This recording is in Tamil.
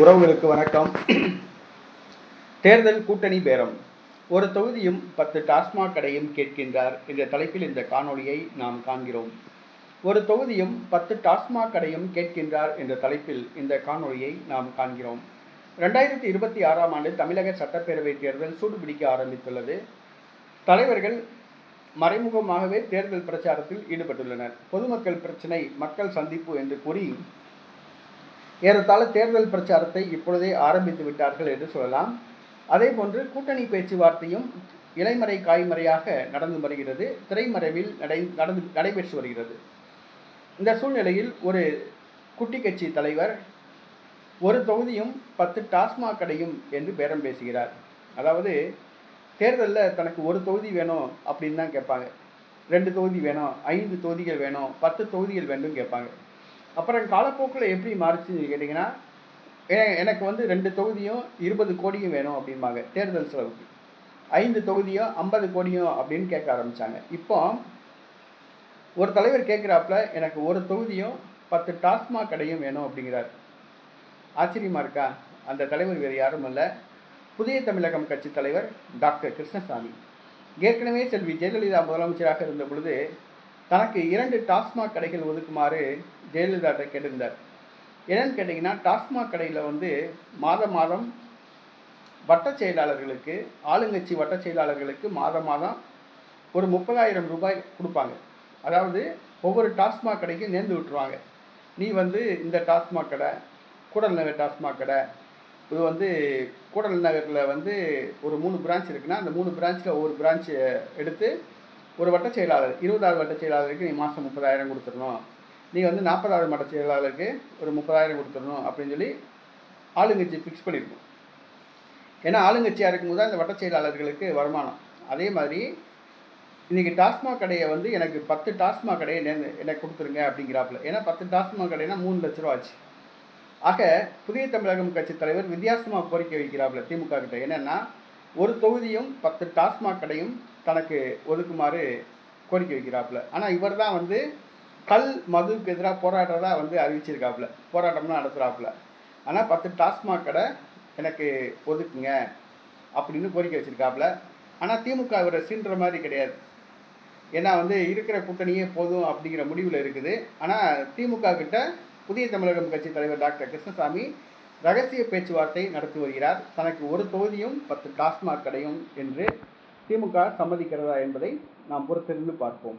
உறவுகளுக்கு வணக்கம். தேர்தல் கூட்டணி பேரம். ஒரு தொகுதியும் பத்து டாஸ்மாக் கடையும் கேட்கின்றார் என்ற தலைப்பில் இந்த காணொளியை நாம் காண்கிறோம். ஒரு தொகுதியும் பத்து டாஸ்மாக் கடையும் கேட்கின்றார் என்ற தலைப்பில் இந்த காணொளியை நாம் காண்கிறோம். ரெண்டாயிரத்தி இருபத்தி ஆறாம் ஆண்டு தமிழக சட்டப்பேரவை தேர்தல் சூடுபிடிக்க ஆரம்பித்துள்ளது. தலைவர்கள் மறைமுகமாகவே தேர்தல் பிரச்சாரத்தில் ஈடுபட்டுள்ளனர். பொதுமக்கள் பிரச்சினை மக்கள் சந்திப்பு என்று கூறி ஏறத்தாழ தேர்தல் பிரச்சாரத்தை இப்பொழுதே ஆரம்பித்து விட்டார்கள் என்று சொல்லலாம். அதே போன்று கூட்டணி பேச்சுவார்த்தையும் இலைமறை காய்மறையாக நடந்து வருகிறது. திரைமறைவில் நடை நடந்து நடைபெற்று வருகிறது. இந்த சூழ்நிலையில் ஒரு குட்டி கட்சி தலைவர் ஒரு தொகுதியும் பத்து டாஸ்மாக் கடையும் என்று பேரம் பேசுகிறார். அதாவது தேர்தலில் தனக்கு ஒரு தொகுதி வேணும் அப்படின்னு தான் கேட்பாங்க. ரெண்டு தொகுதி வேணும் ஐந்து தொகுதிகள் வேணும் பத்து தொகுதிகள் வேண்டும் கேட்பாங்க. அப்புறம் காலப்போக்கில் எப்படி மாறிச்சுன்னு கேட்டிங்கன்னா எனக்கு வந்து ரெண்டு தொகுதியும் இருபது கோடியும் வேணும் அப்படிம்பாங்க தேர்தல் செலவுக்கு. ஐந்து தொகுதியும் ஐம்பது கோடியும் அப்படின்னு கேட்க ஆரம்பித்தாங்க இப்போ ஒரு தலைவர் கேட்குறாப்புல எனக்கு ஒரு தொகுதியும் பத்து டாஸ்மாக் கடையும் வேணும் அப்படிங்கிறார். ஆச்சரியமாக இருக்கா? அந்த தலைவர் வேறு யாரும் அல்ல. புதிய தமிழகம் கட்சி தலைவர் டாக்டர் கிருஷ்ணசாமி. ஏற்கனவே செல்வி ஜெயலலிதா முதலமைச்சராக இருந்த பொழுது தனக்கு இரண்டு டாஸ்மாக் கடைகள் ஒதுக்குமாறு ஜெயலலிதாட்ட கேட்டிருந்தார். என்னன்னு கேட்டிங்கன்னா டாஸ்மாக் கடையில் வந்து மாதம் மாதம் வட்ட செயலாளர்களுக்கு ஆளுங்கட்சி வட்டச் செயலாளர்களுக்கு மாதம் மாதம் ஒரு முப்பதாயிரம் ரூபாய் கொடுப்பாங்க. அதாவது ஒவ்வொரு டாஸ்மாக் கடைக்கும் நேர்ந்து விட்டுருவாங்க. நீ வந்து இந்த டாஸ்மாக் கடை கூடல் நகர் டாஸ்மாக் கடை இது வந்து கூடல் நகரில் வந்து ஒரு மூணு பிரான்ச் இருக்குன்னா அந்த மூணு பிரான்ச்சில் ஒவ்வொரு பிரான்ச் எடுத்து ஒரு வட்ட செயலாளர் இருபதாவது வட்ட செயலாளருக்கு நீ மாதம் முப்பதாயிரம் கொடுத்துடணும். நீ வந்து நாற்பதாவது வட்ட செயலாளருக்கு ஒரு முப்பதாயிரம் கொடுத்துடணும் அப்படின்னு சொல்லி ஆளுங்கட்சி ஃபிக்ஸ் பண்ணியிருக்கோம் ஏன்னா ஆளுங்கட்சியாக இருக்கும்போது அந்த வட்ட செயலாளர்களுக்கு வருமானம். அதே மாதிரி இன்றைக்கி டாஸ்மாக் கடையை வந்து எனக்கு பத்து டாஸ்மாக் கடையை நேர்ந்து எனக்கு கொடுத்துருங்க அப்படிங்கிறாப்புல. ஏன்னா பத்து டாஸ்மாக் கடைனா மூணு லட்ச ரூபா ஆச்சு. ஆக புதிய தமிழகம் கட்சி தலைவர் வித்தியாசமாக கோரிக்கை வைக்கிறாப்புல திமுக கிட்ட. என்னென்னா ஒரு தொகுதியும் பத்து டாஸ்மாக் கடையும் தனக்கு ஒதுக்குமாறு கோரிக்கை வைக்கிறாப்புல. ஆனால் இவர் தான் வந்து கல் மதுவுக்கு எதிராக போராடுறதா வந்து அறிவிச்சிருக்காப்புல. போராட்டம்லாம் நடத்துகிறாப்புல ஆனால் பத்து டாஸ்மாக் கடை எனக்கு ஒதுக்குங்க அப்படின்னு கோரிக்கை வச்சுருக்காப்புல. ஆனால் திமுக இவரை சீன்ற மாதிரி கிடையாது. ஏன்னா வந்து இருக்கிற கூட்டணியே போதும் அப்படிங்கிற முடிவில் இருக்குது. ஆனால் திமுக கிட்ட புதிய தமிழகம் கட்சி தலைவர் டாக்டர் கிருஷ்ணசாமி ரகசிய பேச்சுவார்த்தை நடத்தி வருகிறார். தனக்கு ஒரு தொகுதியும் பத்து டாஸ்மாக் கடையும் என்று திமுக சம்மதிக்கிறதா என்பதை நாம் பொறுத்திருந்து பார்ப்போம்.